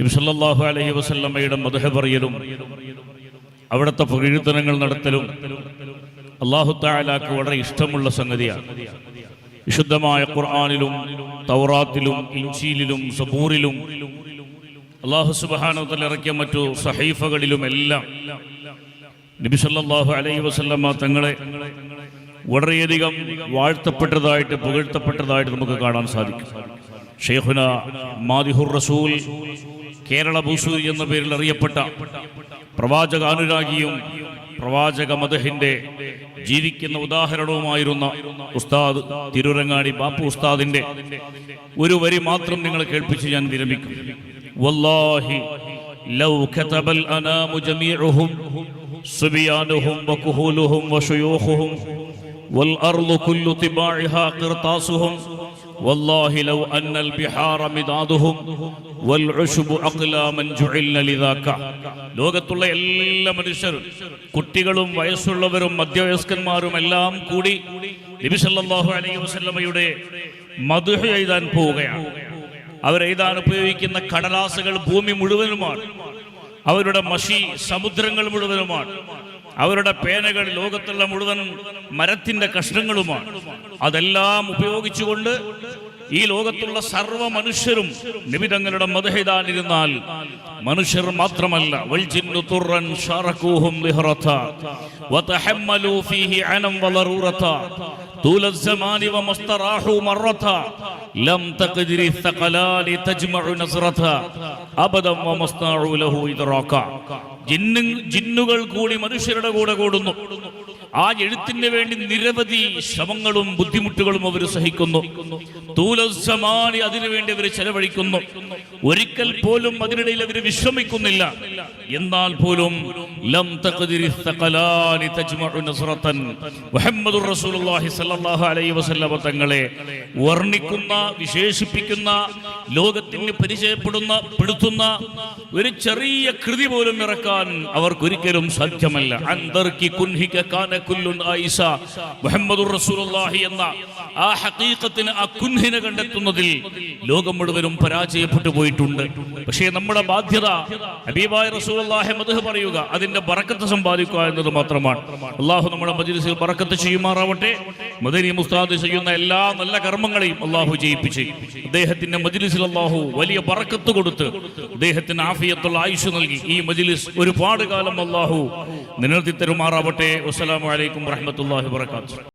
നബി അലഹി വസല്ലമ്മയുടെ മധുഹ പറയലും അവിടുത്തെ പ്രകീർത്തനങ്ങൾ നടത്തലും അള്ളാഹു താലാക്ക് വളരെ ഇഷ്ടമുള്ള സംഗതിയാണ്. വിശുദ്ധമായ ഖുർആാനിലും തൗറാത്തിലും ഇഞ്ചീലിലും സബൂറിലും അള്ളാഹു സുബാനത്തിൽ ഇറക്കിയ മറ്റു സഹീഫകളിലും എല്ലാം നബി സല്ലല്ലാഹു അലൈഹി വസല്ലമ തങ്ങളെ വളരെയധികം വാഴ്ത്തപ്പെട്ടതായിട്ട് പുകഴ്ത്തപ്പെട്ടതായിട്ട് നമുക്ക് കാണാൻ സാധിക്കും. ഷെയ്ഖുന മാദിഹുർ റസൂൽ കേരള ഭൂസൂരി എന്ന പേരിൽ അറിയപ്പെട്ട പ്രവാചക അനുരാഗിയും പ്രവാചക മദഹിന്റെ ജീവിക്കുന്ന ഉദാഹരണവുമായിരുന്ന ഉസ്താദ് തിരുരങ്ങാടി ബാപ്പു ഉസ്താദിന്റെ ഒരു വരി മാത്രം നിങ്ങളെ കേൾപ്പിച്ച് ഞാൻ വിരമിക്കും വല്ലാഹി ലൗ കതബൽ അനാമു ജമീഉഹും സുബിയാനുഹും വകുഹൂലുഹും വശുയൂഖുഹും والأرض كل طباعها قرطاسهم والله لو أن البحار مدادهم والعشب أقلاما جعلن لذاك ലോകത്തുള്ള എല്ലാ മനുഷ്യരും കുട്ടികളും വയസ്സുള്ളവരും മധ്യവയസ്കന്മാരും എല്ലാം കൂടി നബി സല്ലല്ലാഹു അലൈഹി വസല്ലമയുടെ മധുഹ എഴുതാൻ പോവുകയാണ് അവരെഴുതാൻ ഉപയോഗിക്കുന്ന കടലാസുകൾ ഭൂമി മുഴുവനുമാണ് അവരുടെ മഷി സമുദ്രങ്ങൾ മുഴുവനുമാണ് അവരുടെ പേനകൾ ലോകത്തുള്ള മുഴുവൻ മരത്തിന്റെ കഷ്ണങ്ങളുമാണ്. അതെല്ലാം ഉപയോഗിച്ചുകൊണ്ട് ഈ ലോകത്തുള്ള സർവ മനുഷ്യരും നിബിതങ്ങളുടെ മതഹിതാനിരുന്നാൽ മനുഷ്യർ മാത്രമല്ല. വൽജിന്നു തുറൻ ഷറകൂഹും ലിഹറത വതഹമ്മലു ഫീഹി അനം വളറൂറത طول الزمان وما استراحوا مرة لم تقدر الثقلان تجمع نظرة أبدا وما استطاعوا له إدراكا ജിന്നു ജിന്നുകൾ കൂടി മനുഷ്യരുടെ കൂടെ കൂടുന്നു ആ എഴുത്തിന് വേണ്ടി നിരവധി ശ്രമങ്ങളും ബുദ്ധിമുട്ടുകളും അവർ സഹിക്കുന്നു. തൂലസമാണി അതിനുവേണ്ടി അവർ ചെലവഴിക്കുന്നു. ഒരിക്കൽ പോലും അതിനിടയിൽ അവർ വിശ്രമിക്കുന്നില്ല. എന്നാൽ പോലും ലം റസൂലുള്ളാഹി സല്ലല്ലാഹു അലൈഹി തങ്ങളെ വർണിക്കുന്ന വിശേഷിപ്പിക്കുന്ന ലോകത്തിന് പരിചയപ്പെടുന്ന പെടുത്തുന്ന ഒരു ചെറിയ കൃതി പോലും ഇറക്കാൻ അവർക്കൊരിക്കലും സാധ്യമല്ല. അന്തർക്കി കുൻഹിക കാന കുല്ലുൻ ആയിഷ മുഹമ്മദുർ റസൂലുള്ളാഹി എന്ന ആ ഹഖീഖത്തിന് ആ കുൻഹിനെ കണ്ടെത്തുന്നതിൽ ലോകം മുഴുവനും പരാജയപ്പെട്ടു പോയിട്ടുണ്ട്. പക്ഷേ നമ്മുടെ ബാധ്യത ഹബീബായ റസൂലുള്ളാഹി മദ്ഹ് പറയുക അതിന്റെ ബറക്കത്ത് സമ്പാദിക്കുക എന്നത് മാത്രമാണ്. അള്ളാഹു നമ്മുടെ മജ്ലിസിൽ ബറക്കത്ത് ചെയ്യുമാറാവട്ടെ. മദനി മുസ്താദ് ചെയ്യുന്ന എല്ലാ നല്ല കർമ്മങ്ങളെയും അള്ളാഹു ജയിപ്പിച്ച് അദ്ദേഹത്തിന്റെ മജ്ലിസിൽ അള്ളാഹു വലിയ ബറക്കത്ത് കൊടുത്ത് അദ്ദേഹത്തിന് ആഫിയത്തുള്ള ആയുഷ് നൽകി. ഈ മജ്ലിസ് ഒരുപാട് കാലം അള്ളാഹു നിലനിർത്തി തരുമാറാവട്ടെ. വസ്സലാമു അലൈക്കും വറഹ്മത്തുള്ളാഹി വബറകാതുഹു.